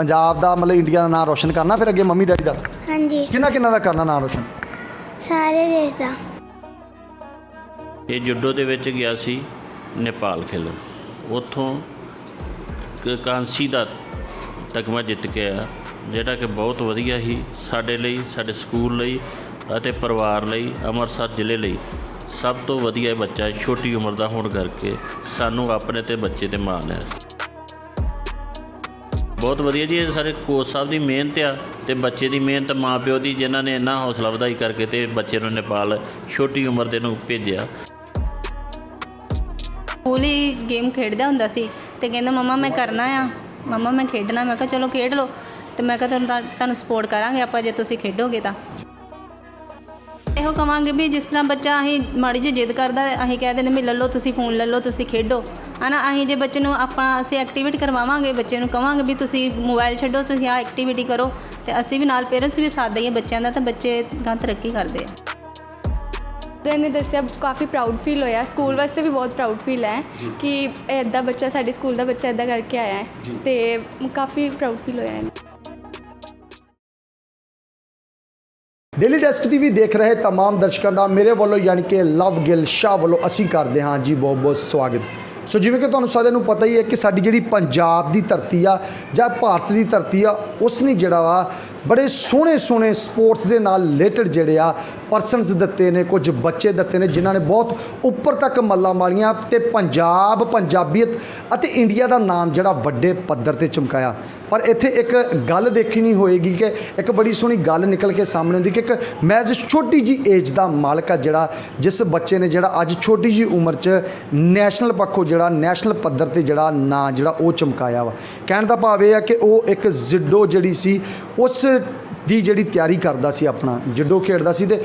ਪੰਜਾਬ ਦਾ ਮਤਲਬ ਇੰਡੀਆ ਦਾ ਨਾਮ ਰੋਸ਼ਨ ਕਰਨਾ ਫਿਰ ਅੱਗੇ ਮੰਮੀ ਡੈਡੀ ਦਾ। ਹਾਂਜੀ। ਕਿੰਨਾ ਕਿੰਨਾ ਦਾ ਕਰਨਾ ਨਾਮ ਰੋਸ਼ਨ? ਸਾਰੇ ਦੇਸ਼ ਦਾ। ਇਹ ਜੁੱਡੋ ਦੇ ਵਿੱਚ ਗਿਆ ਸੀ ਨੇਪਾਲ ਖੇਲਣ। ਉੱਥੋਂ ਕ- ਕਾਂਸੀ ਦਾ ਤਗਮਾ ਜਿੱਤ ਕੇ ਆਇਆ ਜਿਹੜਾ ਕਿ ਬਹੁਤ ਵਧੀਆ ਹੀ ਸਾਡੇ ਲਈ ਸਾਡੇ ਸਕੂਲ ਲਈ ਅਤੇ ਪਰਿਵਾਰ ਲਈ ਅੰਮ੍ਰਿਤਸਰ ਜ਼ਿਲ੍ਹੇ ਲਈ। ਸਭ ਤੋਂ ਵਧੀਆ ਬੱਚਾ ਛੋਟੀ ਉਮਰ ਦਾ ਹੋਣ ਕਰਕੇ ਸਾਨੂੰ ਆਪਣੇ ਤੇ ਬੱਚੇ ਤੇ ਮਾਣ ਹੈ। ਬਹੁਤ ਵਧੀਆ ਜੀ, ਇਹ ਸਾਰੇ ਕੋਚ ਸਾਹਿਬ ਦੀ ਮਿਹਨਤ ਆ ਤੇ ਬੱਚੇ ਦੀ ਮਿਹਨਤ, ਮਾਪਿਓ ਦੀ ਜਿਨ੍ਹਾਂ ਨੇ ਇੰਨਾ ਹੌਸਲਾ ਵਧਾਈ ਕਰਕੇ ਤੇ ਬੱਚੇ ਨੂੰ ਨੇਪਾਲ ਛੋਟੀ ਉਮਰ ਦੇ ਨੂੰ ਭੇਜਿਆ। ਸਕੂਲ ਹੀ ਗੇਮ ਖੇਡਦਾ ਹੁੰਦਾ ਸੀ ਤੇ ਕਹਿੰਦਾ, ਮਮਾ, ਮੈਂ ਕਰਨਾ ਆ। ਮਮਾ, ਮੈਂ ਖੇਡਣਾ। ਮੈਂ ਕਿਹਾ, ਚਲੋ, ਖੇਡ ਲਓ। ਤੇ ਮੈਂ ਕਿਹਾ, ਤੁਹਾਨੂੰ ਤੁਹਾਨੂੰ ਸਪੋਰਟ ਕਰਾਂਗੇ ਆਪਾਂ ਜੇ ਤੁਸੀਂ ਖੇਡੋਗੇ ਤਾਂ। ਇਹੋ ਕਵਾਂਗੇ ਵੀ ਜਿਸ ਤਰ੍ਹਾਂ ਬੱਚਾ ਅਸੀਂ ਮਾੜੀ ਜਿਹੀ ਜਿੱਦ ਕਰਦਾ ਹੈ, ਅਸੀਂ ਕਹਿ ਦਿੰਦੇ ਵੀ ਲੈ ਲਓ ਤੁਸੀਂ ਫੋਨ ਲੈ ਲਓ ਤੁਸੀਂ ਖੇਡੋ। ਹਨਾ ਅਸੀਂ ਜੇ ਬੱਚੇ ਨੂੰ ਆਪਾਂ ਅਸੀਂ ਐਕਟੀਵਿਟੀ ਕਰਵਾਵਾਂਗੇ ਬੱਚੇ ਨੂੰ ਕਵਾਂਗੇ ਵੀ ਤੁਸੀਂ ਮੋਬਾਈਲ ਛੱਡੋ ਤੁਸੀਂ ਆਹ ਐਕਟੀਵਿਟੀ ਕਰੋ ਤੇ ਅਸੀਂ ਵੀ ਨਾਲ ਪੇਰੈਂਟਸ ਵੀ ਸਾਥ ਦਈਏ ਬੱਚਿਆਂ ਦਾ ਤਾਂ ਬੱਚੇ ਗਾਂ ਤਰੱਕੀ ਕਰਦੇ ਆ। ਤੇ ਨੇ ਦੱਸਿਆ ਕਾਫੀ ਪ੍ਰਾਊਡ ਫੀਲ ਹੋਇਆ। ਸਕੂਲ ਵਾਸਤੇ ਵੀ ਬਹੁਤ ਪ੍ਰਾਊਡ ਫੀਲ ਹੈ ਕਿ ਐਦਾਂ ਬੱਚਾ ਸਾਡੇ ਸਕੂਲ ਦਾ ਬੱਚਾ ਐਦਾਂ ਕਰਕੇ ਆਇਆ ਹੈ ਤੇ ਕਾਫੀ ਪ੍ਰਾਊਡ ਫੀਲ ਹੋਇਆ ਹੈ ਡੇਲੀ ਡੈਸਕ ਟੀਵੀ ਦੇਖ ਰਹੇ तमाम ਦਰਸ਼ਕਾਂ ਦਾ ਮੇਰੇ ਵੱਲੋਂ ਯਾਨੀ ਕਿ ਲਵ ਗਿਲ ਸ਼ਾਹ ਵੱਲੋਂ ਅਸੀਂ ਕਰਦੇ ਹਾਂ ਜੀ ਬਹੁਤ ਬਹੁਤ ਸਵਾਗਤ ਸੋ ਜਿਵੇਂ ਕਿ ਤੁਹਾਨੂੰ ਸਾਰਿਆਂ ਨੂੰ ਪਤਾ ਹੀ ਹੈ ਕਿ ਸਾਡੀ ਜਿਹੜੀ ਪੰਜਾਬ ਦੀ ਧਰਤੀ ਆ ਜਾਂ ਭਾਰਤ ਦੀ ਧਰਤੀ ਆ ਉਸ ਨੇ ਜਿਹੜਾ ਵਾ ਬੜੇ ਸੋਹਣੇ ਸੋਹਣੇ ਸਪੋਰਟਸ ਦੇ ਨਾਲ ਰਿਲੇਟਡ ਜਿਹੜੇ ਆ ਪਰਸਨਸ ਦਿੱਤੇ ਨੇ, ਕੁਝ ਬੱਚੇ ਦਿੱਤੇ ਨੇ ਜਿਨ੍ਹਾਂ ਨੇ ਬਹੁਤ ਉੱਪਰ ਤੱਕ ਮੱਲਾਂ ਮਾਰੀਆਂ ਤੇ ਪੰਜਾਬ, ਪੰਜਾਬੀਅਤ ਅਤੇ ਇੰਡੀਆ ਦਾ ਨਾਮ ਜਿਹੜਾ ਵੱਡੇ ਪੱਧਰ ਤੇ ਚਮਕਾਇਆ। ਪਰ ਇੱਥੇ ਇੱਕ ਗੱਲ ਦੇਖੀ ਨਹੀਂ ਹੋਏਗੀ ਕਿ ਇੱਕ ਬੜੀ ਸੋਹਣੀ ਗੱਲ ਨਿਕਲ ਕੇ ਸਾਹਮਣੇ ਆਉਂਦੀ ਕਿ ਇੱਕ ਮੈਜ਼ ਛੋਟੀ ਜੀ ਏਜ ਦਾ ਮਾਲਕ ਆ ਜਿਹੜਾ, ਜਿਸ ਬੱਚੇ ਨੇ ਜਿਹੜਾ ਅੱਜ ਛੋਟੀ ਜੀ ਉਮਰ 'ਚ ਨੈਸ਼ਨਲ ਪੱਖੋਂ ਜਿਹੜਾ ਨੈਸ਼ਨਲ ਪੱਧਰ ਤੇ ਜਿਹੜਾ ਨਾਂ ਜਿਹੜਾ ਉਹ ਚਮਕਾਇਆ ਵਾ। ਕਹਿਣ ਦਾ ਭਾਵ ਇਹ ਆ ਕਿ ਉਹ ਇੱਕ ਜ਼ਿੱਡੋ ਜਿਹੜੀ ਸੀ, ਉਸ ਦੀ ਜਿਹੜੀ ਤਿਆਰੀ ਕਰਦਾ ਸੀ ਆਪਣਾ, ਜਿੱਡੋ ਖੇਡਦਾ ਸੀ ਤੇ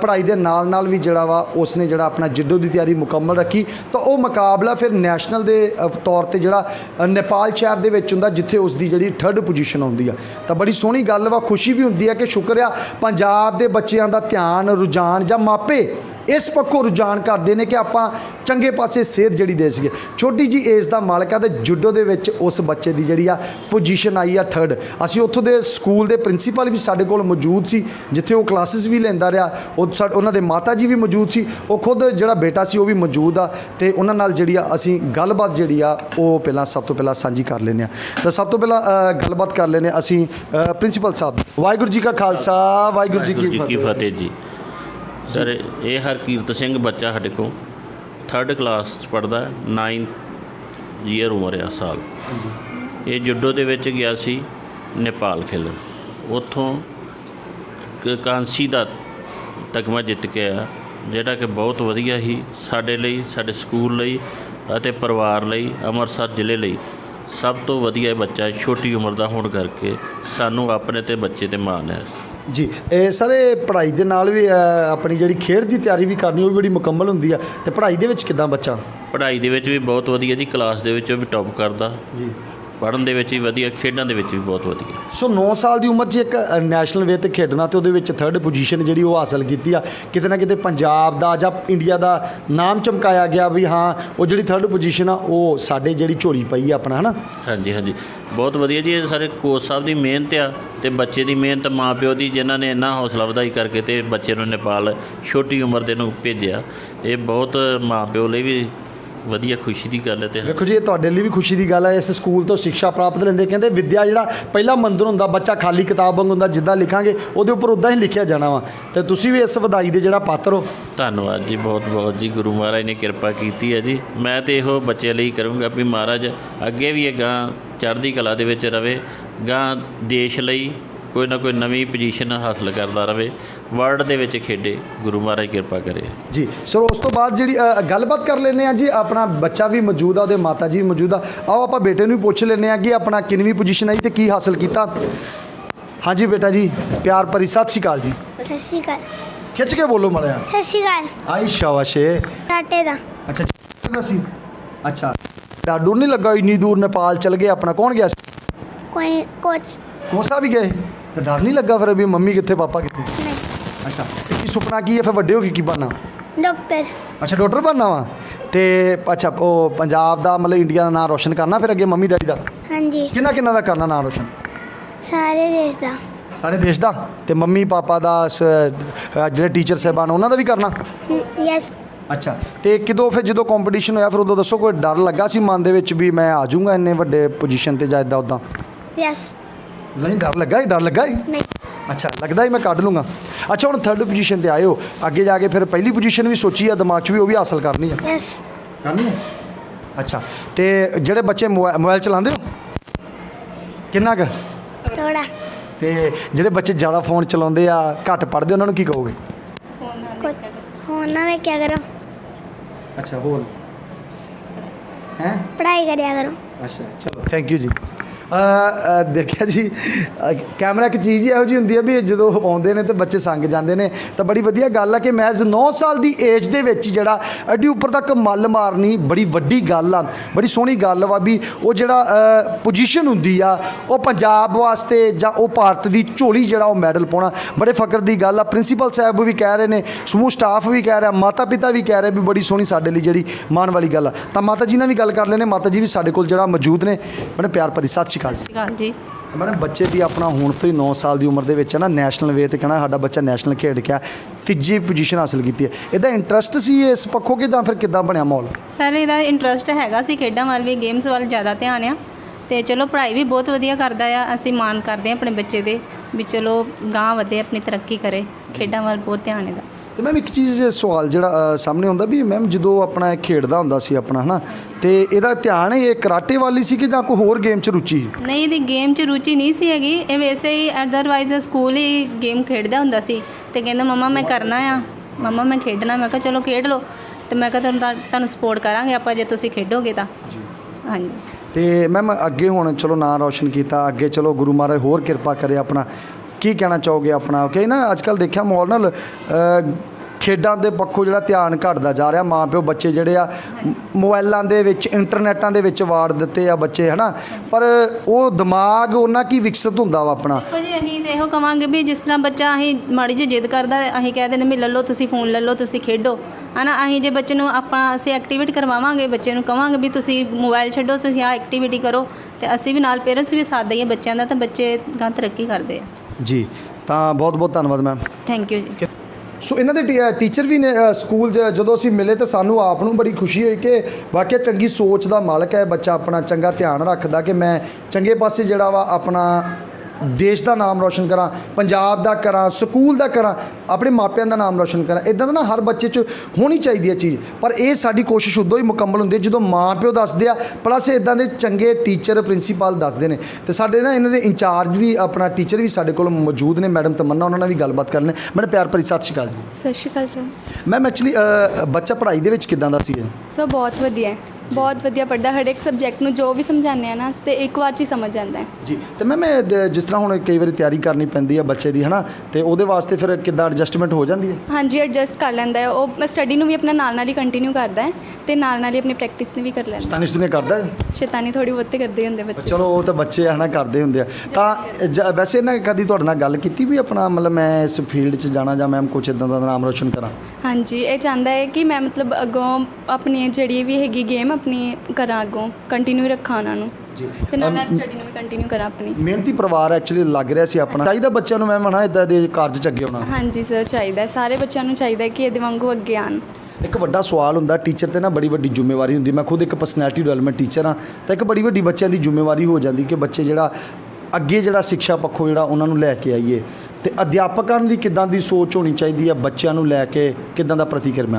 ਪੜ੍ਹਾਈ ਦੇ ਨਾਲ ਨਾਲ ਵੀ ਜਿਹੜਾ ਵਾ, ਉਸਨੇ ਜਿਹੜਾ ਆਪਣਾ ਜਿੱਡੋ ਦੀ ਤਿਆਰੀ ਮੁਕੰਮਲ ਰੱਖੀ। ਤਾਂ ਉਹ ਮੁਕਾਬਲਾ ਫਿਰ ਨੈਸ਼ਨਲ ਦੇ ਤੌਰ ਤੇ ਜਿਹੜਾ ਨੇਪਾਲ ਸ਼ਹਿਰ ਦੇ ਵਿੱਚ ਹੁੰਦਾ, ਜਿੱਥੇ ਉਸ ਦੀ ਜਿਹੜੀ ਥਰਡ ਪੋਜੀਸ਼ਨ ਆਉਂਦੀ ਆ। ਤਾਂ ਬੜੀ ਸੋਹਣੀ ਗੱਲ ਵਾ, ਖੁਸ਼ੀ ਵੀ ਹੁੰਦੀ ਆ ਕਿ ਸ਼ੁਕਰ ਆ, ਪੰਜਾਬ ਦੇ ਬੱਚਿਆਂ ਦਾ ਧਿਆਨ, ਰੁਝਾਨ ਜਾਂ ਮਾਪੇ ਇਸ ਪੱਖੋਂ ਰੁਝਾਨ ਕਰਦੇ ਨੇ ਕਿ ਆਪਾਂ ਚੰਗੇ ਪਾਸੇ ਸੇਧ ਜਿਹੜੀ ਦੇ ਸੀਗੇ ਛੋਟੀ ਜੀ ਏਜ ਦਾ ਮਾਲਕ ਆ ਤੇ ਜੁੱਡੋ ਦੇ ਵਿੱਚ ਉਸ ਬੱਚੇ ਦੀ ਜਿਹੜੀ ਆ ਪੋਜੀਸ਼ਨ ਆਈ ਆ ਥਰਡ ਅਸੀਂ ਉੱਥੋਂ ਦੇ ਸਕੂਲ ਦੇ ਪ੍ਰਿੰਸੀਪਲ ਵੀ ਸਾਡੇ ਕੋਲ ਮੌਜੂਦ ਸੀ ਜਿੱਥੇ ਉਹ ਕਲਾਸਿਸ ਵੀ ਲੈਂਦਾ ਰਿਹਾ। ਉਹਨਾਂ ਦੇ ਮਾਤਾ ਜੀ ਵੀ ਮੌਜੂਦ ਸੀ। ਉਹ ਖੁਦ ਜਿਹੜਾ ਬੇਟਾ ਸੀ ਉਹ ਵੀ ਮੌਜੂਦ ਆ ਤੇ ਉਹਨਾਂ ਨਾਲ ਜਿਹੜੀ ਆ ਅਸੀਂ ਗੱਲਬਾਤ ਜਿਹੜੀ ਆ ਉਹ ਪਹਿਲਾਂ ਸਭ ਤੋਂ ਪਹਿਲਾਂ ਸਾਂਝੀ ਕਰ ਲੈਂਦੇ ਆ। ਤਾਂ ਸਭ ਤੋਂ ਪਹਿਲਾਂ ਗੱਲਬਾਤ ਕਰ ਲੈਂਦੇ ਹਾਂ ਅਸੀਂ ਪ੍ਰਿੰਸੀਪਲ ਸਾਹਿਬ ਵਾਹਿਗੁਰੂ ਜੀ ਕਾ ਖਾਲਸਾ ਵਾਹਿਗੁਰੂ ਜੀ ਕੀ ਫਤਿਹ ਜੀ। ਸਰ ਇਹ ਹਰਕੀਰਤ ਸਿੰਘ ਬੱਚਾ ਸਾਡੇ ਕੋਲ ਥਰਡ ਕਲਾਸ ਚ ਪੜਦਾ 9 ਈਅਰ ਉਮਰ ਆ ਸਾਲ। ਇਹ ਜੁੱਡੋ ਦੇ ਵਿੱਚ ਗਿਆ ਸੀ ਨੇਪਾਲ ਖੇਲਣ। ਉੱਥੋਂ ਕਾਂਸੀ ਦਾ ਤਗਮਾ ਜਿੱਤ ਕੇ ਆਇਆ ਜਿਹੜਾ ਕਿ ਬਹੁਤ ਵਧੀਆ ਹੀ ਸਾਡੇ ਲਈ ਸਾਡੇ ਸਕੂਲ ਲਈ ਅਤੇ ਪਰਿਵਾਰ ਲਈ ਅੰਮ੍ਰਿਤਸਰ ਜ਼ਿਲ੍ਹੇ ਲਈ। ਸਭ ਤੋਂ ਵਧੀਆ ਬੱਚਾ ਛੋਟੀ ਉਮਰ ਦਾ ਹੋਣ ਕਰਕੇ ਸਾਨੂੰ ਆਪਣੇ ਤੇ ਬੱਚੇ ਤੇ ਮਾਣ ਹੈ। ਜੀ ਇਹ ਸਾਰੇ ਪੜ੍ਹਾਈ ਦੇ ਨਾਲ ਵੀ ਅ, ਆਪਣੀ ਜਿਹੜੀ ਖੇਡ ਦੀ ਤਿਆਰੀ ਵੀ ਕਰਨੀ ਉਹ ਵੀ ਬੜੀ ਮੁਕੰਮਲ ਹੁੰਦੀ ਆ। ਤੇ ਪੜ੍ਹਾਈ ਦੇ ਵਿੱਚ ਕਿਦਾਂ ਬੱਚਾ? ਪੜ੍ਹਾਈ ਦੇ ਵਿੱਚ ਵੀ ਬਹੁਤ ਵਧੀਆ ਜੀ ਕਲਾਸ ਦੇ ਵਿੱਚ ਵੀ ਟੌਪ ਕਰਦਾ। ਜੀ। ਪੜ੍ਹਨ ਦੇ ਵਿੱਚ ਵੀ ਵਧੀਆ ਖੇਡਾਂ ਦੇ ਵਿੱਚ ਵੀ ਬਹੁਤ ਵਧੀਆ। ਸੋ 9 ਸਾਲ ਦੀ ਉਮਰ 'ਚ ਇੱਕ ਨੈਸ਼ਨਲ ਵੇ ਤੇ ਖੇਡਣਾ ਤੇ ਉਹਦੇ ਵਿੱਚ ਥਰਡ ਪੋਜੀਸ਼ਨ ਜਿਹੜੀ ਉਹ ਹਾਸਲ ਕੀਤੀ ਆ। ਕਿਤੇ ਨਾ ਕਿਤੇ ਪੰਜਾਬ ਦਾ ਜਾਂ ਇੰਡੀਆ ਦਾ ਨਾਮ ਚਮਕਾਇਆ ਗਿਆ ਵੀ ਹਾਂ ਉਹ ਜਿਹੜੀ ਥਰਡ ਪੋਜੀਸ਼ਨ ਆ ਉਹ ਸਾਡੇ ਜਿਹੜੀ ਝੋਲੀ ਪਈ ਆ ਆਪਣਾ ਹਨਾ? ਹਾਂਜੀ ਹਾਂਜੀ। ਬਹੁਤ ਵਧੀਆ ਜੀ ਇਹ ਸਾਰੇ ਕੋਚ ਸਾਹਿਬ ਦੀ ਮਿਹਨਤ ਆ ਤੇ ਬੱਚੇ ਦੀ ਮਿਹਨਤ ਮਾਪਿਓ ਦੀ ਜਿਨ੍ਹਾਂ ਨੇ ਇੰਨਾ ਹੌਸਲਾ ਵਧਾਈ ਕਰਕੇ ਤੇ ਬੱਚੇ ਨੂੰ ਨੇਪਾਲ ਛੋਟੀ ਉਮਰ ਦੇ ਨੂੰ ਭੇਜਿਆ। ਇਹ ਬਹੁਤ ਮਾਪਿਓ ਲਈ ਵੀ ਵਧੀਆ ਖੁਸ਼ੀ ਦੀ ਗੱਲ ਹੈ ਤੇ ਵੇਖੋ ਜੀ ਇਹ ਤੁਹਾਡੇ ਲਈ ਵੀ ਖੁਸ਼ੀ ਦੀ ਗੱਲ ਹੈ। ਇਸ ਸਕੂਲ ਤੋਂ ਸਿੱਖਿਆ ਪ੍ਰਾਪਤ ਲੈਂਦੇ ਕਹਿੰਦੇ ਵਿਦਿਆ ਜਿਹੜਾ ਪਹਿਲਾ ਮੰਦਰ ਹੁੰਦਾ ਬੱਚਾ ਖਾਲੀ ਕਿਤਾਬ ਵਾਂਗ ਹੁੰਦਾ ਜਿੱਦਾਂ ਲਿਖਾਂਗੇ ਉਹਦੇ ਉੱਪਰ ਉਦਾਂ ਹੀ ਲਿਖਿਆ ਜਾਣਾ ਵਾ। ਤੇ ਤੁਸੀਂ ਵੀ ਇਸ ਵਧਾਈ ਦੇ ਜਿਹੜਾ ਪਾਤਰ ਹੋ। ਧੰਨਵਾਦ ਜੀ ਬਹੁਤ ਬਹੁਤ ਜੀ ਗੁਰੂ ਮਹਾਰਾਜ ਨੇ ਕਿਰਪਾ ਕੀਤੀ ਹੈ ਜੀ। ਮੈਂ ਤੇ ਇਹੋ ਬੱਚੇ ਲਈ ਕਰੂੰਗਾ ਵੀ ਮਹਾਰਾਜ ਅੱਗੇ ਵੀ ਇਹ ਗਾਂ ਚੜ੍ਹਦੀ ਕਲਾ ਦੇ ਵਿੱਚ ਰਵੇ ਗਾਂ ਦੇਸ਼ ਲਈ ਕੋਈ ਨਾ ਕੋਈ ਨਵੀਂ ਪੋਜੀਸ਼ਨ ਹਾਸਲ ਕਰਦਾ ਰਵੇ। ਵਰਲਡ ਦੇ ਵਿੱਚ ਖੇਡੇ ਗੁਰੂ ਮਹਾਰਾਜ ਕਿਰਪਾ ਕਰੇ। ਜੀ ਸਰ ਉਸ ਤੋਂ ਬਾਅਦ ਜਿਹੜੀ ਅ, ਗੱਲਬਾਤ ਕਰ ਲੈਂਦੇ ਆ ਜੀ ਆਪਣਾ ਬੱਚਾ ਵੀ ਮੌਜੂਦ ਆ ਉਹਦੇ ਮਾਤਾ ਜੀ ਵੀ ਮੌਜੂਦ ਆ। ਆਓ ਆਪਾਂ ਬੇਟੇ ਨੂੰ ਵੀ ਪੁੱਛ ਲੈਂਦੇ ਆ ਕਿ ਆਪਣਾ ਕਿੰਨਵੀਂ ਪੋਜੀਸ਼ਨ ਆਈ ਤੇ ਕੀ ਹਾਸਲ ਕੀਤਾ। ਹਾਂਜੀ ਬੇਟਾ ਜੀ ਪਿਆਰ ਭਰੀ ਸਤਿ ਸ਼੍ਰੀ ਅਕਾਲ ਜੀ। ਸਤਿ ਸ਼੍ਰੀ ਅਕਾਲ। ਖਿੱਚ ਕੇ ਬੋਲੋ ਮੜਿਆ ਸਤਿ ਸ਼੍ਰੀ ਅਕਾਲ। ਆਈ ਸ਼ਾਬਾਸ਼ੇ। ਟਾਟੇ ਦਾ। ਅੱਛਾ ਲੱਗਾ ਸੀ? ਅੱਛਾ ਡਾਡੂ ਨਹੀਂ ਲੱਗਾ ਇੰਨੀ ਦੂਰ ਨੇਪਾਲ ਚਲ ਗਏ ਆਪਣਾ ਕੌਣ ਗਿਆ ਸੀ? ਕੋਈ ਕੋਚ। ਕੋਸਾ ਵੀ ਗਏ? ਤੇ ਡਰ ਨਹੀਂ ਲੱਗਾ ਫਿਰ ਵੀ ਮੰਮੀ ਕਿੱਥੇ ਪਾਪਾ ਕਿੱਥੇ? ਨਹੀਂ ਅੱਛਾ ਤੇ ਕੀ ਸੁਪਨਾ ਕੀ ਹੈ? ਫਿਰ ਵੱਡੇ ਹੋ ਕੇ ਕੀ ਬਣਨਾ? ਡਾਕਟਰ। ਅੱਛਾ ਡਾਕਟਰ ਬਣਨਾ ਵਾ? ਤੇ ਅੱਛਾ ਉਹ ਪੰਜਾਬ ਦਾ ਮਤਲਬ ਇੰਡੀਆ ਦਾ ਨਾਮ ਰੋਸ਼ਨ ਕਰਨਾ ਫਿਰ ਅੱਗੇ ਮੰਮੀ ਡੈਡੀ ਦਾ? ਹਾਂਜੀ। ਕਿੰਨਾ ਕਿੰਨਾ ਦਾ ਕਰਨਾ ਨਾਮ ਰੋਸ਼ਨ? ਸਾਰੇ ਦੇਸ਼ ਦਾ। ਸਾਰੇ ਦੇਸ਼ ਦਾ? ਤੇ ਮੰਮੀ ਪਾਪਾ ਦਾ ਸ- ਜਿਹੜੇ ਟੀਚਰ ਸਾਹਿਬਾਨ ਉਹਨਾਂ ਦਾ ਵੀ ਕਰਨਾ? ਯੈਸ। ਅੱਛਾ ਤੇ ਕਿਦੋਂ ਫਿਰ ਜਦੋਂ ਕੰਪੀਟੀਸ਼ਨ ਹੋਇਆ ਫਿਰ ਉਦੋਂ ਦੱਸੋ ਕੋਈ ਡਰ ਲੱਗਾ ਸੀ ਮਨ ਦੇ ਵਿੱਚ ਵੀ ਮੈਂ ਆ ਜਾਊਂਗਾ ਇੰਨੇ ਵੱਡੇ ਪੋਜੀਸ਼ਨ ਤੇ ਜਾਂ ਇਦਾਂ ਉਦਾਂ ਯੈਸ। ਨਹੀਂ ਡਰ ਲੱਗਾ ਹੀ ਡਰ ਲੱਗਾ ਹੀ? ਨਹੀਂ। ਅੱਛਾ ਲੱਗਦਾ ਹੀ ਮੈਂ ਕੱਢ ਲੂੰਗਾ। ਅੱਛਾ ਹੁਣ ਥਰਡ ਪੋਜੀਸ਼ਨ ਤੇ ਆਏ ਹੋ ਅੱਗੇ ਜਾ ਕੇ ਫਿਰ ਪਹਿਲੀ ਪੋਜੀਸ਼ਨ ਵੀ ਸੋਚੀ ਆ ਦਿਮਾਗ 'ਚ ਵੀ ਉਹ ਵੀ ਹਾਸਲ ਕਰਨੀ ਆ। ਯੈਸ ਕਰਨੀ ਹੈ ਅੱਛਾ ਤੇ ਜਿਹੜੇ ਬੱਚੇ ਮੋਬਾ- ਮੋਬਾਈਲ ਚਲਾਉਂਦੇ ਹੋ? ਕਿੰਨਾ ਕੁ? ਥੋੜਾ ਤੇ ਜਿਹੜੇ ਬੱਚੇ ਜ਼ਿਆਦਾ ਫੋਨ ਚਲਾਉਂਦੇ ਆ ਘੱਟ ਪੜ੍ਹਦੇ ਉਹਨਾਂ ਨੂੰ ਕੀ ਕਹੋਗੇ? ਹੁਣ ਨਾ ਵੇਖਿਆ ਕਰੋ। ਅੱਛਾ ਹੋਰ? ਹੈ? ਪੜ੍ਹਾਈ ਕਰਿਆ ਕਰੋ। ਅੱਛਾ ਚਲੋ ਥੈਂਕ ਯੂ ਜੀ। ਦੇਖਿਆ ਜੀ ਕੈਮਰਾ ਇੱਕ ਚੀਜ਼ ਹੀ ਇਹੋ ਜੀ ਹੁੰਦੀ ਹੈ ਵੀ ਜਦੋਂ ਆਉਂਦੇ ਨੇ ਤੇ ਬੱਚੇ ਸੰਗ ਜਾਂਦੇ ਨੇ, ਤਾਂ ਬੜੀ ਵਧੀਆ ਗੱਲ ਆ ਕਿ ਮੈਜ਼ 9 ਸਾਲ ਦੀ ਏਜ ਦੇ ਵਿੱਚ ਜਿਹੜਾ ਐਡੀ ਉੱਪਰ ਤੱਕ ਮੱਲ ਮਾਰਨੀ ਬੜੀ ਵੱਡੀ ਗੱਲ ਆ, ਬੜੀ ਸੋਹਣੀ ਗੱਲ ਵਾ ਵੀ ਉਹ ਜਿਹੜਾ ਪੋਜੀਸ਼ਨ ਹੁੰਦੀ ਆ, ਉਹ ਪੰਜਾਬ ਵਾਸਤੇ ਜਾਂ ਉਹ ਭਾਰਤ ਦੀ ਝੋਲੀ ਜਿਹੜਾ ਉਹ ਮੈਡਲ ਪਾਉਣਾ, ਬੜੇ ਫਕਰ ਦੀ ਗੱਲ ਆ। ਪ੍ਰਿੰਸੀਪਲ ਸਾਹਿਬ ਵੀ ਕਹਿ ਰਹੇ ਨੇ, ਸਮੂਹ ਸਟਾਫ ਵੀ ਕਹਿ ਰਿਹਾ, ਮਾਤਾ ਪਿਤਾ ਵੀ ਕਹਿ ਰਹੇ ਵੀ ਬੜੀ ਸੋਹਣੀ ਸਾਡੇ ਲਈ ਜਿਹੜੀ ਮਾਣ ਵਾਲੀ ਗੱਲ ਆ। ਤਾਂ ਮਾਤਾ ਜੀ ਨਾਲ ਵੀ ਗੱਲ ਕਰ ਲੈਨੇ ਮਾਤਾ ਜੀ ਵੀ ਸਾਡੇ ਕੋਲ ਜਿਹੜਾ ਮੌਜੂਦ ਨੇ, ਬੜੇ ਪਿਆਰ ਭਰੀ, ਸਤਿ ਸ਼੍ਰੀ ਅਕਾਲ ਜੀ। ਹਾਂ ਜੀ। ਮੈਡਮ ਬੱਚੇ ਦੀ ਆਪਣਾ ਹੁਣ ਤੋਂ ਹੀ 9 ਸਾਲ ਦੀ ਉਮਰ ਦੇ ਵਿੱਚ ਹੈ ਨਾ ਨੈਸ਼ਨਲ ਵੇ ਤੇ ਕਹਿਣਾ ਸਾਡਾ ਬੱਚਾ ਨੈਸ਼ਨਲ ਖੇਡ ਕੇ ਆ ਤੀਜੀ ਪੋਜੀਸ਼ਨ ਹਾਸਲ ਕੀਤੀ ਹੈ। ਇਹਦਾ ਇੰਟਰਸਟ ਸੀ ਇਸ ਪੱਖੋਂ ਕਿ ਜਾਂ ਫਿਰ ਕਿੱਦਾਂ ਬਣਿਆ ਮਾਹੌਲ? ਸਰ ਇਹਦਾ ਇੰਟਰਸਟ ਹੈਗਾ ਸੀ ਖੇਡਾਂ ਵੱਲ ਵੀ ਗੇਮਸ ਵੱਲ ਜ਼ਿਆਦਾ ਧਿਆਨ ਆ। ਤੇ ਚਲੋ ਪੜ੍ਹਾਈ ਵੀ ਬਹੁਤ ਵਧੀਆ ਕਰਦਾ ਆ। ਅਸੀਂ ਮਾਣ ਕਰਦੇ ਆ ਆਪਣੇ ਬੱਚੇ ਦੇ ਵੀ ਚਲੋ ਗਾਂ ਵਧੇ ਆਪਣੀ ਤਰੱਕੀ ਕਰੇ। ਖੇਡਾਂ ਵੱਲ ਬਹੁਤ ਧਿਆਨ ਇਹਦਾ। ਤੇ ਮੈਮ ਇੱਕ ਚੀਜ਼ ਸਵਾਲ ਜਿਹੜਾ ਸਾਹਮਣੇ ਆਉਂਦਾ ਵੀ ਮੈਮ ਜਦੋਂ ਆਪਣਾ ਖੇਡਦਾ ਹੁੰਦਾ ਸੀ ਆਪਣਾ ਹਨਾ ਤੇ ਇਹਦਾ ਧਿਆਨ ਇਹ ਕਰਾਟੇ ਵਾਲੀ ਸੀ ਕਿ ਜਾਂ ਕੋਈ ਹੋਰ ਗੇਮ 'ਚ ਰੁਚੀ? ਨਹੀਂ ਇਹਦੀ ਗੇਮ 'ਚ ਰੁਚੀ ਨਹੀਂ ਸੀ ਹੈਗੀ। ਇਹ ਵੈਸੇ ਹੀ ਅਦਰਵਾਈਜ਼ ਸਕੂਲ ਹੀ ਗੇਮ ਖੇਡਦਾ ਹੁੰਦਾ ਸੀ। ਤੇ ਕਹਿੰਦਾ ਮਮਾ ਮੈਂ ਕਰਨਾ ਆ। ਮਮਾ ਮੈਂ ਖੇਡਣਾ। ਮੈਂ ਕਿਹਾ ਚਲੋ ਖੇਡ ਲਓ। ਤੇ ਮੈਂ ਕਿਹਾ ਤੁਹਾਨੂੰ ਤੁਹਾਨੂੰ ਸਪੋਰਟ ਕਰਾਂਗੇ ਆਪਾਂ ਜੇ ਤੁਸੀਂ ਖੇਡੋਗੇ ਤਾਂ। ਹਾਂਜੀ। ਤੇ ਮੈਮ ਅੱਗੇ ਹੁਣ ਚਲੋ ਨਾਂ ਰੌਸ਼ਨ ਕੀਤਾ। ਅੱਗੇ ਚਲੋ ਗੁਰੂ ਮਹਾਰਾਜ ਹੋਰ ਕਿਰਪਾ ਕਰੇ ਆਪਣਾ। ਕੀ ਕਹਿਣਾ ਚਾਹੋਗੇ ਆਪਣਾ? ਕਿ ਨਾ ਅੱਜ ਕੱਲ ਦੇਖਿਆ ਮਾਹੌਲ ਨਾਲ ਖੇਡਾਂ ਦੇ ਪੱਖੋਂ ਜਿਹੜਾ ਧਿਆਨ ਘਟਦਾ ਜਾ ਰਿਹਾ ਮਾਂ ਪਿਓ ਬੱਚੇ ਜਿਹੜੇ ਆ, ਮ- ਮੋਬਾਈਲਾਂ ਦੇ ਵਿੱਚ, ਇੰਟਰਨੈਟਾਂ ਦੇ ਵਿੱਚ ਵਾੜ ਦਿੱਤੇ ਆ ਬੱਚੇ, ਹਨਾ? ਪਰ ਉਹ ਦਿਮਾਗ ਉਹਨਾਂ ਕੀ ਵਿਕਸਿਤ ਹੁੰਦਾ ਵਾ ਆਪਣਾ? ਦੇਖੋ ਅਸੀਂ ਤੇ ਇਹੋ ਕਵਾਂਗੇ ਵੀ ਜਿਸ ਤਰ੍ਹਾਂ ਬੱਚਾ ਅਸੀਂ ਮਾੜੀ ਜਿਹੀ ਜਿੱਦ ਕਰਦਾ, ਅਸੀਂ ਕਹਿ ਦਿੰਦੇ ਵੀ ਲੈ ਲਓ, ਤੁਸੀਂ ਫੋਨ ਲੈ ਲਓ, ਤੁਸੀਂ ਖੇਡੋ। ਹਨਾ, ਅਸੀਂ ਜੇ ਬੱਚੇ ਨੂੰ ਆਪਾਂ, ਅਸੀਂ ਐਕਟੀਵਿਟੀ ਕਰਵਾਵਾਂਗੇ, ਬੱਚੇ ਨੂੰ ਕਵਾਂਗੇ ਵੀ ਤੁਸੀਂ ਮੋਬਾਈਲ ਛੱਡੋ, ਤੁਸੀਂ ਆਹ ਐਕਟੀਵਿਟੀ ਕਰੋ, ਤੇ ਅਸੀਂ ਵੀ ਨਾਲ ਪੇਰੈਂਟਸ ਵੀ ਸਾਥ ਦਈਏ ਬੱਚਿਆਂ ਦਾ, ਤਾਂ ਬੱਚੇ ਗਾਂ ਤਰੱਕੀ ਕਰਦੇ ਆ। ਜੀ ਤਾਂ ਬਹੁਤ ਬਹੁਤ ਧੰਨਵਾਦ ਮੈਮ ਥੈਂਕ ਯੂ ਜੀ। ਸੋ ਇਹਨਾਂ ਦੇ ਟੀਚਰ ਵੀ ਨੇ ਸਕੂਲ ਜਦੋਂ ਅਸੀਂ ਮਿਲੇ ਤਾਂ ਸਾਨੂੰ ਆਪ ਨੂੰ ਬੜੀ ਖੁਸ਼ੀ ਹੋਈ ਕਿ ਵਾਕਿਆ ਚੰਗੀ ਸੋਚ ਦਾ ਮਾਲਕ ਹੈ ਬੱਚਾ ਆਪਣਾ ਚੰਗਾ ਧਿਆਨ ਰੱਖਦਾ ਕਿ ਮੈਂ ਚੰਗੇ ਪਾਸੇ ਜਿਹੜਾ ਵਾ ਆਪਣਾ ਦੇਸ਼ ਦਾ ਨਾਮ ਰੋਸ਼ਨ ਕਰਾਂ ਪੰਜਾਬ ਦਾ ਕਰਾਂ ਸਕੂਲ ਦਾ ਕਰਾਂ ਆਪਣੇ ਮਾਪਿਆਂ ਦਾ ਨਾਮ ਰੋਸ਼ਨ ਕਰਾਂ ਇਦਾਂ ਦਾ ਨਾ ਹਰ ਬੱਚੇ 'ਚ ਹੋਣੀ ਚਾਹੀਦੀ ਹੈ ਚੀਜ਼ ਪਰ ਇਹ ਸਾਡੀ ਕੋਸ਼ਿਸ਼ ਉਦੋਂ ਹੀ ਮੁਕੰਮਲ ਹੁੰਦੀ ਹੈ ਜਦੋਂ ਮਾਂ ਪਿਓ ਦੱਸਦੇ ਆ ਪਲੱਸ ਇਦਾਂ ਦੇ ਚੰਗੇ ਟੀਚਰ ਪ੍ਰਿੰਸੀਪਲ ਦੱਸਦੇ ਨੇ ਤੇ ਸਾਡੇ ਨਾ ਇਹਨਾਂ ਦੇ ਇੰਚਾਰਜ ਵੀ ਆਪਣਾ ਟੀਚਰ ਵੀ ਸਾਡੇ ਕੋਲ ਮੌਜੂਦ ਨੇ ਮੈਡਮ ਤਮੰਨਾ ਉਹਨਾਂ ਨਾਲ ਵੀ ਗੱਲਬਾਤ ਕਰ ਲੈਣੇ ਮੈਡਮ ਪਿਆਰ ਭਰੀ ਸਤਿ Shri Akal ji. Sat Shri Akal sir ma'am actually ਬੱਚਾ ਪੜ੍ਹਾਈ ਦੇ ਵਿੱਚ ਕਿਦਾਂ ਦਾ ਸੀ ਇਹ? ਸੋ ਬਹੁਤ ਵਧੀਆ ਹੈ। ਬਹੁਤ ਵਧੀਆ ਪੜਦਾ ਹਰ ਇੱਕ ਸਬਜੈਕਟ ਨੂੰ ਜੋ ਵੀ ਸਮਝਾਉਂਦੇ ਆ ਨਾ ਤੇ ਇੱਕ ਵਾਰ ਚ ਹੀ ਸਮਝ ਜਾਂਦਾ ਹੈ। ਜੀ ਤੇ ਮੈਮ ਇਹ ਦ- ਜਿਸ ਤਰ੍ਹਾਂ ਹੁਣ ਕਈ ਵਾਰੀ ਤਿਆਰੀ ਕਰਨੀ ਪੈਂਦੀ ਹੈ ਬੱਚੇ ਦੀ ਹਨਾ ਤੇ ਉਹਦੇ ਵਾਸਤੇ ਫਿਰ ਕਿੱਦਾਂ ਐਡਜਸਟਮੈਂਟ ਹੋ ਜਾਂਦੀ ਹੈ? ਹਾਂਜੀ ਐਡਜਸਟ ਕਰ ਲੈਂਦਾ ਹੈ। ਉਹ ਸਟੱਡੀ ਨੂੰ ਵੀ ਆਪਣਾ ਨਾਲ ਨਾਲ ਹੀ ਕੰਟੀਨਿਊ ਕਰਦਾ ਹੈ ਤੇ ਨਾਲ ਨਾਲ ਹੀ ਆਪਣੀ ਪ੍ਰੈਕਟਿਸ ਨੇ ਵੀ ਕਰ ਲੈਂਦਾ ਤਾਨਿਸ਼ ਦੁਨੀਆ ਕਰਦਾ ਹੈ? ਸ਼ੈਤਾਨੀ ਥੋੜੀ ਬਹੁਤੀ ਕਰਦੇ ਹੁੰਦੇ ਬੱਚੇ। ਚਲੋ ਉਹ ਤਾਂ ਬੱਚੇ ਹਨਾ ਕਰਦੇ ਹੁੰਦੇ ਆ। ਤਾਂ ਜ- ਵੈਸੇ ਨਾ ਕਦੀ ਤੁਹਾਡੇ ਨਾਲ ਗੱਲ ਕੀਤੀ ਵੀ ਆਪਣਾ ਮਤਲਬ ਮੈਂ ਇਸ ਫੀਲਡ 'ਚ ਜਾਣਾ ਜਾਂ ਮੈਂ ਕੁਛ ਇਦਾਂ ਦਾ ਨਾਮ ਰੋਸ਼ਨ ਕਰਾਂ? ਹਾਂਜੀ ਇਹ ਚਾਹੁੰਦਾ ਹੈ ਕਿ ਮੈਂ ਮਤਲਬ ਅੱਗੋਂ ਆਪਣੀ ਜਿਹੜੀ ਵੀ ਹੈਗੀ ਗੇਮ ਆਪਣੀ ਕਰਾਂ ਅੱਗੋਂ ਕੰਟੀਨਿਊ ਰੱਖਾਂ ਉਹਨਾਂ ਨੂੰ। ਜੀ। ਤੇ ਨਾਲ ਨਾਲ ਸਟੱਡੀ ਨੂੰ ਵੀ ਕੰਟੀਨਿਊ ਕਰਾਂ ਆਪਣੀ। ਮਿਹਨਤੀ ਪਰਿਵਾਰ ਐਕਚੁਅਲੀ ਲੱਗ ਰਿਹਾ ਸੀ ਆਪਣਾ। ਚਾਹੀਦਾ ਬੱਚਿਆਂ ਨੂੰ ਮੈਂ ਮਨਾ ਇਦਾਂ ਦੇ ਕਾਰਜ 'ਚ ਅੱਗੇ ਆਉਣਾ ਹਾਂਜੀ ਸਰ ਚਾਹੀਦਾ। ਹੈ। ਸਾਰੇ ਬੱਚਿਆਂ ਨੂੰ ਚਾਹੀਦਾ ਹੈ ਕਿ ਇਹਦੇ ਵਾਂਗੂ ਅੱਗੇ ਆਣ ਇੱਕ ਵੱਡਾ ਸਵਾਲ ਹੁੰਦਾ ਟੀਚਰ ਤੇ ਨਾ ਬੜੀ ਵੱਡੀ ਜ਼ਿੰਮੇਵਾਰੀ ਹੁੰਦੀ। ਮੈਂ ਖੁਦ ਇੱਕ ਪਰਸਨੈਲਿਟੀ ਡਿਵੈਲਪਮੈਂਟ ਟੀਚਰ ਹਾਂ ਤਾਂ ਇੱਕ ਬੜੀ ਵੱਡੀ ਬੱਚਿਆਂ ਦੀ ਜ਼ਿੰਮੇਵਾਰੀ ਹੋ ਜਾਂਦੀ ਕਿ ਬੱਚੇ ਜਿਹੜਾ ਅੱਗੇ ਜਿਹੜਾ ਸਿੱਖਿਆ ਪੱਖੋਂ ਜਿਹੜਾ ਉਹਨਾਂ ਨੂੰ ਲੈ ਕੇ ਆਈਏ। ਤੇ ਅਧਿਆਪਕਾਂ ਦੀ ਕਿੱਦਾਂ ਦੀ ਸੋਚ ਹੋਣੀ ਚਾਹੀਦੀ ਹੈ ਬੱਚਿਆਂ ਨੂੰ ਲੈ ਕੇ? ਕਿੱਦਾਂ ਦਾ ਪ੍ਰਤੀਕਰਮ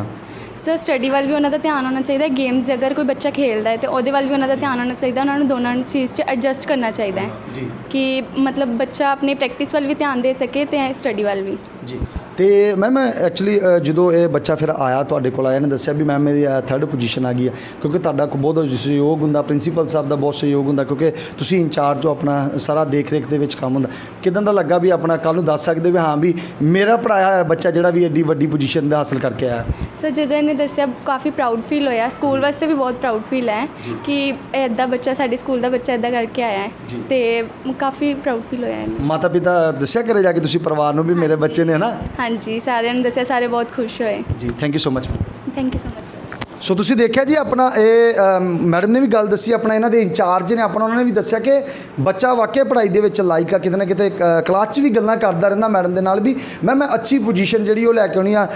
ਸਰ ਸਟੱਡੀ ਵੱਲ ਵੀ ਉਹਨਾਂ ਦਾ ਧਿਆਨ ਹੋਣਾ ਚਾਹੀਦਾ ਹੈ। ਗੇਮਸ ਅਗਰ ਕੋਈ ਬੱਚਾ ਖੇਲਦਾ ਹੈ ਤੇ ਉਹਦੇ ਵੱਲ ਵੀ ਉਹਨਾਂ ਦਾ ਧਿਆਨ ਹੋਣਾ ਚਾਹੀਦਾ ਉਹਨਾਂ ਨੂੰ ਦੋਨਾਂ ਨੂੰ ਚੀਜ਼ 'ਚ ਐਡਜਸਟ ਕਰਨਾ ਚਾਹੀਦਾ ਹੈ ਜੀ। ਕਿ ਮਤਲਬ ਬੱਚਾ ਆਪਣੀ ਪ੍ਰੈਕਟਿਸ ਵੱਲ ਵੀ ਧਿਆਨ ਦੇ ਸਕੇ ਤੇ ਸਟੱਡੀ ਵੱਲ ਵੀ। ਜੀ। ਤੇ ਮੈਮ ਐਕਚੁਅਲੀ ਜਦੋਂ ਇਹ ਬੱਚਾ ਫਿਰ ਆਇਆ ਤੁਹਾਡੇ ਕੋਲ ਆਇਆ ਨੇ ਦੱਸਿਆ ਵੀ ਮੈਮ ਮੇਰੀ ਥਰਡ ਪੋਜੀਸ਼ਨ ਆ ਗਈ ਹੈ। ਕਿਉਂਕਿ ਤੁਹਾਡਾ ਬਹੁਤ ਸਹਿਯੋਗ ਹੁੰਦਾ ਪ੍ਰਿੰਸੀਪਲ ਸਾਹਿਬ ਦਾ ਬਹੁਤ ਸਹਿਯੋਗ ਹੁੰਦਾ ਕਿਉਂਕਿ ਤੁਸੀਂ ਇੰਚਾਰਜ ਹੋ ਆਪਣਾ ਸਾਰਾ ਦੇਖ ਰੇਖ ਦੇ ਵਿੱਚ ਕੰਮ ਹੁੰਦਾ। ਕਿਦਾਂ ਦਾ ਲੱਗਾ ਵੀ ਆਪਣਾ ਕੱਲ ਨੂੰ ਦੱਸ ਸਕਦੇ ਵੀ ਹਾਂ ਵੀ ਮੇਰਾ ਪੜਾਇਆ ਹੋਇਆ ਬੱਚਾ ਜਿਹੜਾ ਵੀ ਐਡੀ ਵੱਡੀ ਪੋਜੀਸ਼ਨ ਦਾ ਹਾਸਲ ਕਰਕੇ ਆਇਆ। ਸਰ ਜਦੋਂ ਇਹਨੇ ਦੱਸਿਆ ਕਾਫੀ ਪ੍ਰਾਊਡ ਫੀਲ ਹੋਇਆ। ਸਕੂਲ ਵਾਸਤੇ ਵੀ ਬਹੁਤ ਪ੍ਰਾਊਡ ਫੀਲ ਹੈ ਕਿ ਐਦਾਂ ਬੱਚਾ ਸਾਡੇ ਸਕੂਲ ਦਾ ਬੱਚਾ ਐਦਾਂ ਕਰਕੇ ਆਇਆ ਹੈ। ਤੇ ਕਾਫੀ ਪ੍ਰਾਊਡ ਫੀਲ ਹੋਇਆ ਇਹਨੂੰ। ਮਾਤਾ ਪਿਤਾ ਦੱਸਿਆ ਕਰੇ ਜਾ ਕੇ ਤੁਸੀਂ ਪਰਿਵਾਰ ਨੂੰ ਵੀ ਮੇਰੇ ਬੱਚੇ ਨੇ ਹਨਾ? ਹਾਂਜੀ ਸਾਰਿਆਂ ਨੂੰ ਦੱਸਿਆ ਸਾਰੇ ਬਹੁਤ ਖੁਸ਼ ਹੋਏ। ਜੀ thank you so much thank you so much so ਤੁਸੀਂ ਦੇਖਿਆ ਜੀ ਆਪਣਾ ਇਹ ਮੈਡਮ ਨੇ ਵੀ ਗੱਲ ਦੱਸੀ, ਆਪਣਾ ਇਹਨਾਂ ਦੇ ਇੰਚਾਰਜ ਨੇ, ਆਪਣਾ ਉਹਨਾਂ ਨੇ ਵੀ ਦੱਸਿਆ ਕਿ ਬੱਚਾ ਵਾਕਿਆ ਪੜ੍ਹਾਈ ਦੇ ਵਿੱਚ ਲਾਇਕ ਆ, ਕਿਤੇ ਨਾ ਕਿਤੇ ਕਲਾਸ 'ਚ ਵੀ ਗੱਲਾਂ ਕਰਦਾ ਰਹਿੰਦਾ ਮੈਡਮ ਦੇ ਨਾਲ ਵੀ। ਮੈਂ ਮੈਂ ਅੱਛੀ ਪੋਜੀਸ਼ਨ ਜਿਹੜੀ ਉਹ ਲੈ ਕੇ ਆਉਣੀ ਆ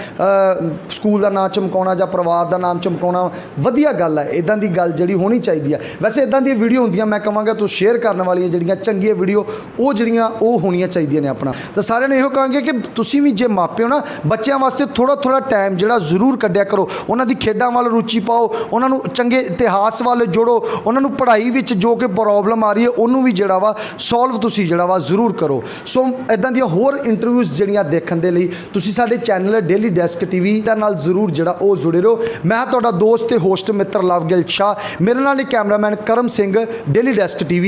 ਸਕੂਲ ਦਾ ਨਾਮ ਚਮਕਾਉਣਾ ਜਾਂ ਪਰਿਵਾਰ ਦਾ ਨਾਮ ਚਮਕਾਉਣਾ, ਵਧੀਆ ਗੱਲ ਹੈ ਇਦਾਂ ਦੀ ਗੱਲ ਜਿਹੜੀ ਹੋਣੀ ਚਾਹੀਦੀ ਆ। ਵੈਸੇ ਇਦਾਂ ਦੀਆਂ ਵੀਡੀਓ ਹੁੰਦੀਆਂ, ਮੈਂ ਕਹਾਂਗਾ ਤੂੰ ਸ਼ੇਅਰ ਕਰਨ ਵਾਲੀਆਂ ਜਿਹੜੀਆਂ ਚੰਗੀਆਂ ਵੀਡੀਓ ਉਹ ਜਿਹੜੀਆਂ ਉਹ ਹੋਣੀਆਂ ਚਾਹੀਦੀਆਂ ਨੇ ਆਪਣਾ। ਤਾਂ ਸਾਰਿਆਂ ਨੂੰ ਇਹੋ ਕਹਾਂਗੇ ਕਿ ਤੁਸੀਂ ਵੀ ਜੇ ਮਾਪੇ ਨਾ, ਬੱਚਿਆਂ ਵਾਸਤੇ ਥੋੜਾ ਥੋੜਾ ਟਾਈਮ ਜਿਹੜਾ ਜ਼ਰੂਰ ਕੱਢਿਆ ਕਰੋ, ਉਹਨਾਂ ਦੀ ਖੇਡਾਂ ਵੱਲ ਰੁਚੀ ਪਾਓ, ਉਹਨਾਂ ਨੂੰ ਚੰਗੇ ਇਤਿਹਾਸ ਵੱਲ ਜੋੜੋ, ਉਹਨਾਂ ਨੂੰ ਪੜ੍ਹਾਈ ਵਿੱਚ ਜੋ ਕਿ ਪ੍ਰੋਬਲਮ ਆ ਰਹੀ ਹੈ, ਉਹਨੂੰ ਵੀ ਜਿਹੜਾ ਵਾ ਸੋਲਵ ਤੁਸੀਂ ਜਿਹੜਾ ਵਾ ਜ਼ਰੂਰ ਕਰੋ। ਸੋ ਇਦਾਂ ਦੀਆਂ ਹੋਰ ਇੰਟਰਵਿਊਜ਼ ਜਿਹੜੀਆਂ ਦੇਖਣ ਦੇ ਲਈ ਤੁਸੀਂ ਸਾਡੇ ਚੈਨਲ ਡੇਲੀ ਡੈਸਕ ਟੀਵੀ ਦਾ ਨਾਲ ਜ਼ਰੂਰ ਜਿਹੜਾ ਉਹ ਜੁੜੇ ਰਹੋ। ਮੈਂ ਤੁਹਾਡਾ ਦੋਸਤ ਤੇ ਹੋਸਟ ਮਿੱਤਰ ਲਵਗਿਲ ਸ਼ਾਹ। ਮੇਰੇ ਨਾਲ ਹੀ cameraman Karam Singh daily desk TV